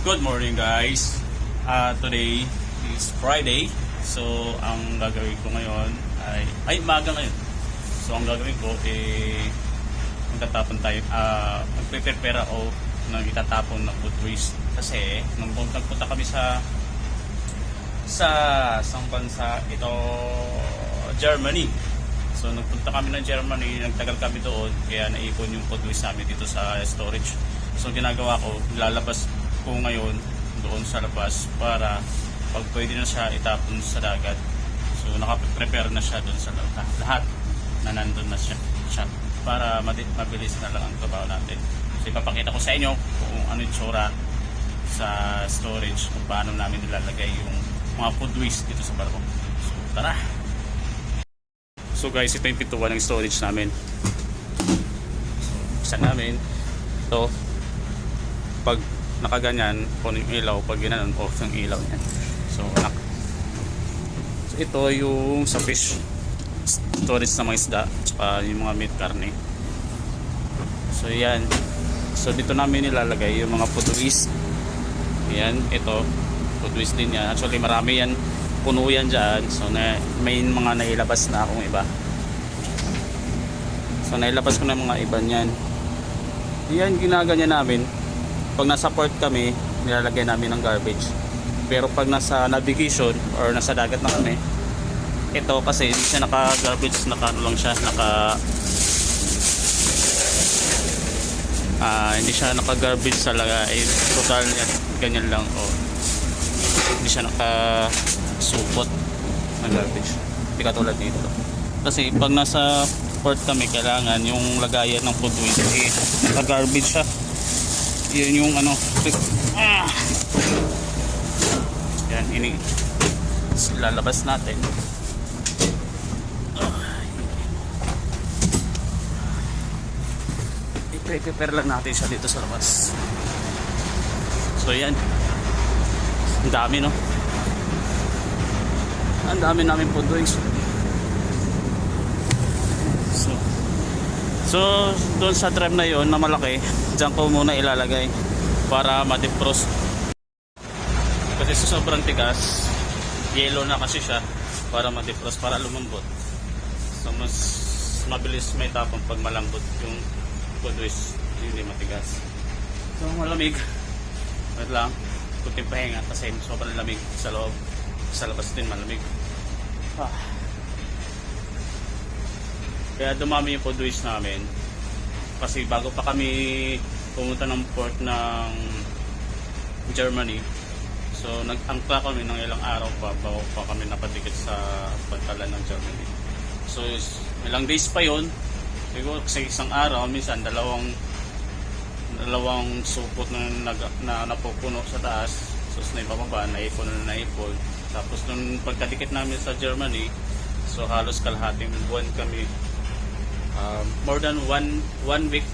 Good morning guys. Uh, today is Friday. So ang gagawin ko ngayon ay ay maga ngayon. So ang gagawin ko eh magtatapon tayo uh, magpe-prepare ako ng itatapon na food waste kasi nung pumunta punta kami sa sa isang bansa ito Germany. So nagpunta kami ng Germany, nagtagal kami doon kaya naipon yung food waste namin dito sa storage. So ginagawa ko, lalabas ko ngayon doon sa labas para pag pwede na siya itapon sa dagat. So nakaprepare na siya doon sa lahat, lahat na nandun na siya, siya para mabilis na lang ang trabaho natin. So ipapakita ko sa inyo kung ano yung tsura sa storage kung paano namin nilalagay yung mga food waste dito sa barko. So tara! So guys, ito yung pintuan ng storage namin. So, buksan namin. Ito, pag nakaganyan, on yung ilaw, pag ginanon, off yung ilaw niyan. So, nak so, ito yung sa fish storage ng mga isda, tsaka yung mga meat karne. So, yan. So, dito namin nilalagay yung mga food waste. Yan, ito. Food waste din yan. Actually, marami yan. Puno yan dyan. So, na, may mga nailabas na akong iba. So, nailabas ko na mga iba niyan. Yan, ginaganyan namin pag nasa port kami, nilalagay namin ng garbage. Pero pag nasa navigation or nasa dagat na kami, ito kasi hindi siya naka-garbage, naka ano lang siya, naka ah hindi siya naka-garbage sa laga, eh, total niya, ganyan lang o hindi siya naka-supot ng garbage. Hindi katulad dito. Kasi pag nasa port kami, kailangan yung lagayan ng food waste, eh, naka-garbage siya yun yung ano. Ah! yan ini. Lalabas natin. I-prepare lang natin siya dito sa labas. So yan. Ang dami no? Ang dami namin food waste so. So doon sa tram na yon na malaki dyan ko muna ilalagay para ma-defrost. Kasi sa sobrang tigas yellow na kasi siya para ma-defrost para lumambot. So mas mabilis may tapon pag malambot yung waste hindi matigas. So malamig. Wait lang. Kunting pahinga kasi sobrang lamig sa loob. Sa labas din malamig. Ah. kaya dumami yung waste namin kasi bago pa kami pumunta ng port ng Germany so nag-angkla kami ng ilang araw pa bago pa kami napadikit sa pantalan ng Germany. So ilang days pa yon siguro kasi isang araw minsan dalawang dalawang supot na, nag, na napupuno sa taas. So na ibababa naipon na naipon. Tapos nung pagkadikit namin sa Germany so halos kalahating buwan kami um, more than one one week.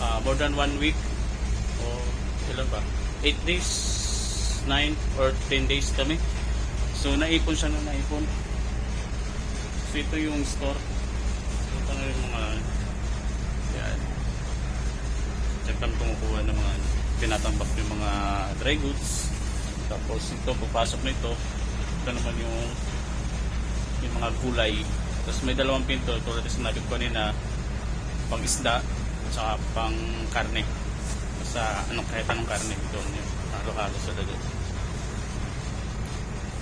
Uh, more than one week. O ilan ba? 8 days 9 or 10 days kami. So naipon siya na naipon. So ito yung store. Ito na yung mga yan. Diyan kami kumukuha ng mga tinatambak yung mga dry goods. Tapos ito papasok na ito. Ito naman yung yung mga gulay tapos may dalawang pinto tulad ng sinabi ko kanina pang isda at saka pang karne. Sa anong kahit anong karne doon yung halo-halo sa dagat.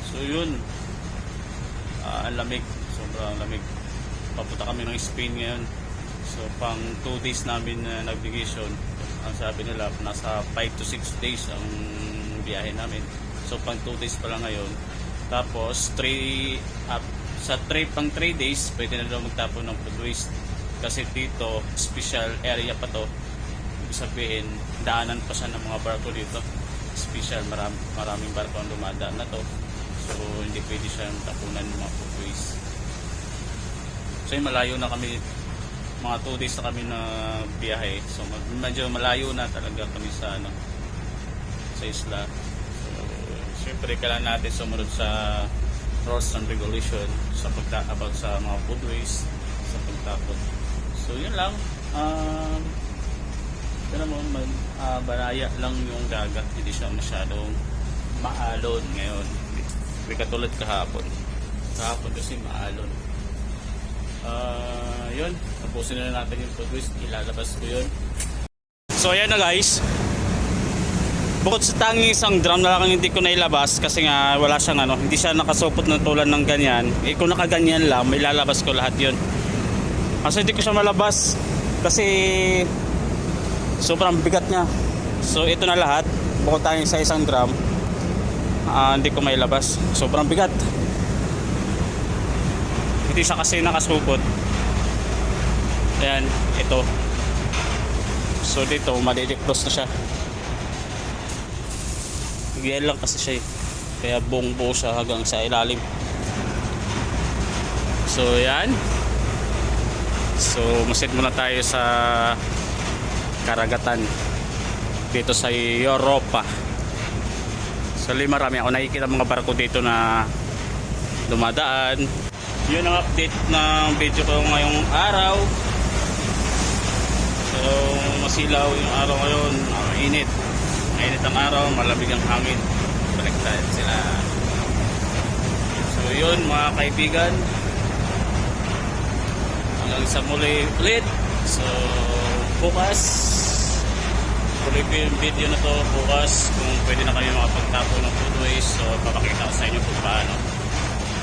So yun. Ah, ang lamig. Sobrang lamig. Papunta kami ng Spain ngayon. So pang 2 days namin na navigation ang sabi nila nasa 5 to 6 days ang biyahe namin. So pang 2 days pa lang ngayon. Tapos 3 up sa 3 pang 3 days pwede na daw magtapon ng food waste. Kasi dito special area pa to. Ibig sabihin daanan pa siya ng mga barko dito. Special maram, maraming barko ang dumadaan na to. So hindi pwede siya tapunan ng mga food waste. So malayo na kami. Mga 2 days na kami na biyahe. So medyo malayo na talaga kami sa ano sa isla. So syempre kailangan natin sumunod sa rules and regulation sa pagta about sa mga food waste sa pagtapon so yun lang um, Ito naman, mag, ah, baraya lang yung dagat. Hindi siya masyadong maalon ngayon. Hindi katulad kahapon. Kahapon kasi maalon. Ah, yun. Tapusin na natin yung food waste. Ilalabas ko yun. So ayan na guys. Bukod sa tanging isang drum na lang ang hindi ko nailabas kasi nga wala siyang ano, hindi siya nakasupot ng tulad ng ganyan. Eh kung nakaganyan lang, may lalabas ko lahat yun. Kasi hindi ko siya malabas kasi sobrang bigat niya. So ito na lahat, bukod tanging sa isang drum, ah, hindi ko mailabas. Sobrang bigat. Hindi siya kasi nakasupot. Ayan, ito. So dito, madidiplos na siya. Ganyan lang kasi siya eh. Kaya buong buo siya hanggang sa ilalim. So yan. So masid muna tayo sa karagatan dito sa Europa. So marami ako nakikita mga barko dito na dumadaan. Yun ang update ng video ko ngayong araw. So masilaw yung araw ngayon, ang init. Mainit ang araw, malamig ang hangin. Baliktad sila. So yun mga kaibigan. Hanggang sa muli ulit. So bukas tuloy ko yung video na to bukas kung pwede na kayo makapagtapo ng food waste so papakita ko sa inyo kung paano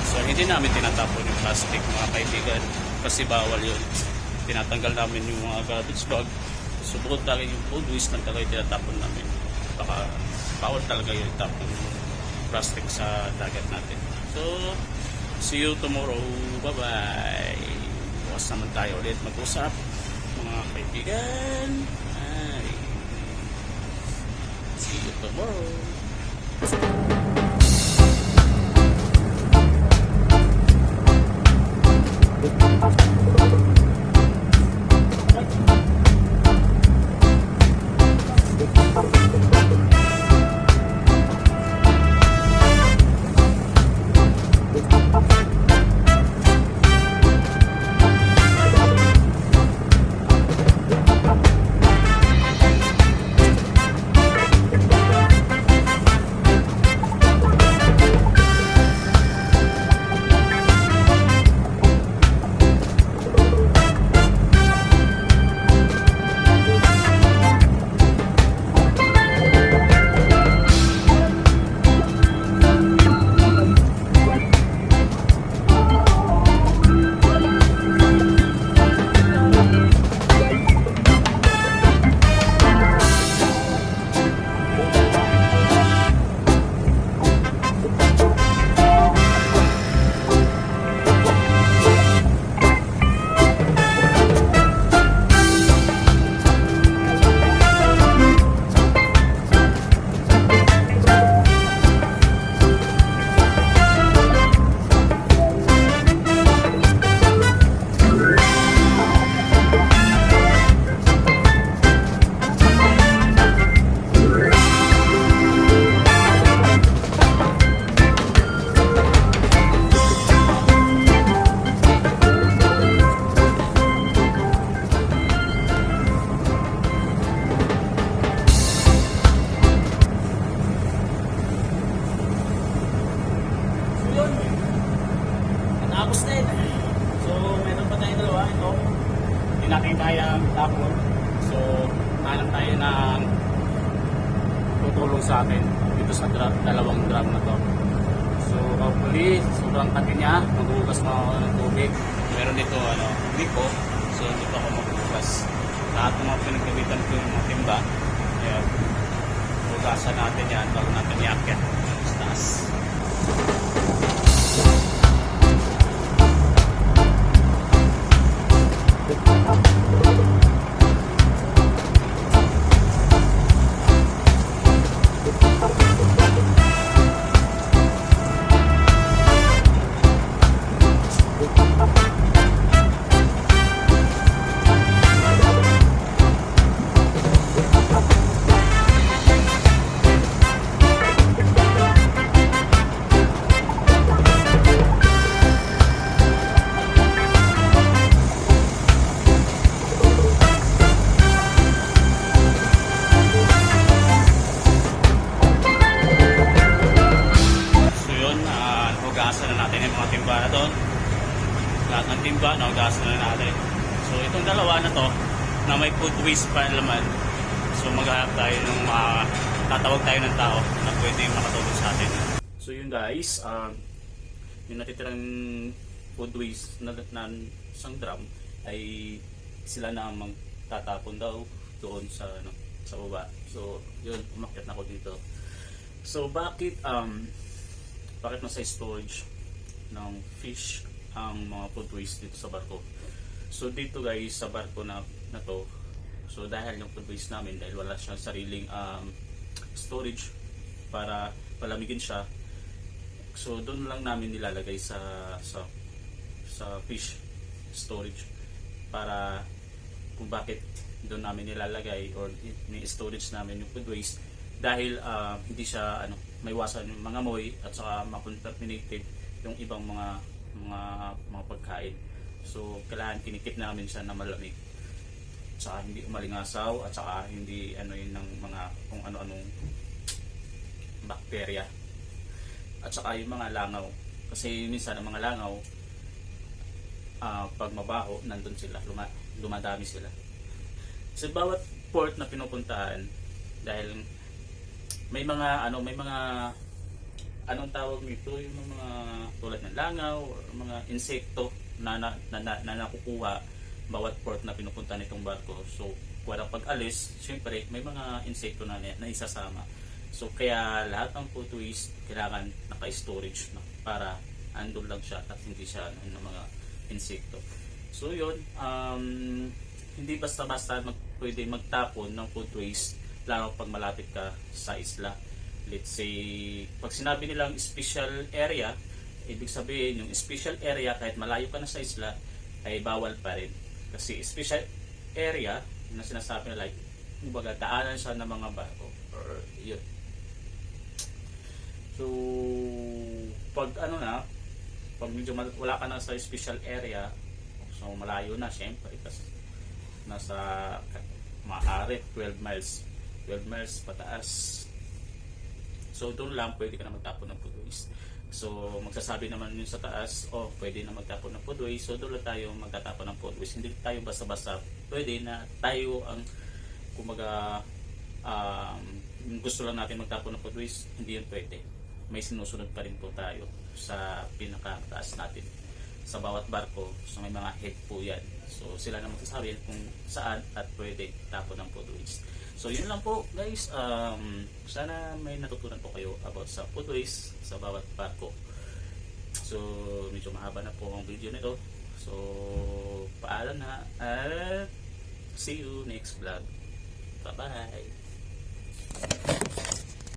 so hindi namin tinatapon yung plastic mga kaibigan kasi bawal yun tinatanggal namin yung mga garbage bag so bukod talaga yung food waste lang talaga tinatapon namin baka bawal talaga yung tapon yung plastic sa dagat natin. So see you tomorrow. Bye bye bukas naman tayo ulit. Mag-usap mga kaibigan. Ay see you tomorrow tubig. Meron dito ano, liko. So dito ako maghugas. Lahat ng mga pinagkamitan ko yung mga timba. Ayan. Hugasan natin yan bago natin iakyat taas. Dalawa na to, na may food waste pa laman. So maghanap tayo ng mga, tatawag tayo ng tao na pwede makatulong sa atin. So yun guys, um, yung natitirang food waste na, na isang drum ay sila na ang magtatapon daw doon sa ano, sa baba. So yun, umakyat na ako dito. So bakit um bakit nasa storage ng fish ang mga food waste dito sa barko? So dito guys sa barko na na to, so dahil yung food waste namin dahil wala siyang sariling um, storage para palamigin siya. So doon lang namin nilalagay sa sa sa fish storage para kung bakit doon namin nilalagay or ni storage namin yung food waste dahil ah, hindi siya ano maiwasan yung mga amoy at saka makontaminated yung ibang mga mga mga pagkain. So kailangan kinikip namin siya na malamig. At saka hindi umalingasaw at saka hindi ano yun ng mga kung ano-anong bakterya. At saka yung mga langaw. Kasi minsan ang mga langaw ah, pag mabaho, nandun sila, luma, lumadami sila. Sa bawat port na pinupuntahan, dahil may mga ano, may mga anong tawag nito, yung mga tulad ng langaw mga insekto na na, na, na, na nakukuha bawat port na pinupunta nitong barko. So, wala pag-alis, syempre may mga insekto na, na isasama. So, kaya lahat ng food waste kailangan naka-storage na para andun lang siya at hindi siya ano, ng mga insekto. So, yun, um, hindi basta-basta mag, pwede magtapon ng food waste lalo pag malapit ka sa isla. Let's say, pag sinabi nilang special area, ibig sabihin yung special area kahit malayo ka na sa isla ay bawal pa rin. Kasi special area na sinasabi na like, kumbaga daanan siya ng mga barko or yun. So, pag ano na, pag medyo wala ka na sa special area, so malayo na syempre kasi nasa maaari 12 miles 12 miles pataas so doon lang pwede ka na magtapon ng waste so magsasabi naman yun sa taas oh pwede na magtapon ng food waste. So doon tayo magtatapon ng food waste. Hindi tayo basta-basta pwede na tayo ang kumaga um, gusto lang natin magtapon ng food waste. Hindi yun pwede. May sinusunod pa rin po tayo sa pinakataas natin sa bawat barko so may mga head po yan. So sila na magsasabi kung saan at pwede tapon ng food waste so yun lang po guys. Um, sana may natutunan po kayo about sa food waste sa bawat barko. So medyo mahaba na po ang video nito. So paalam na at see you next vlog. Bye bye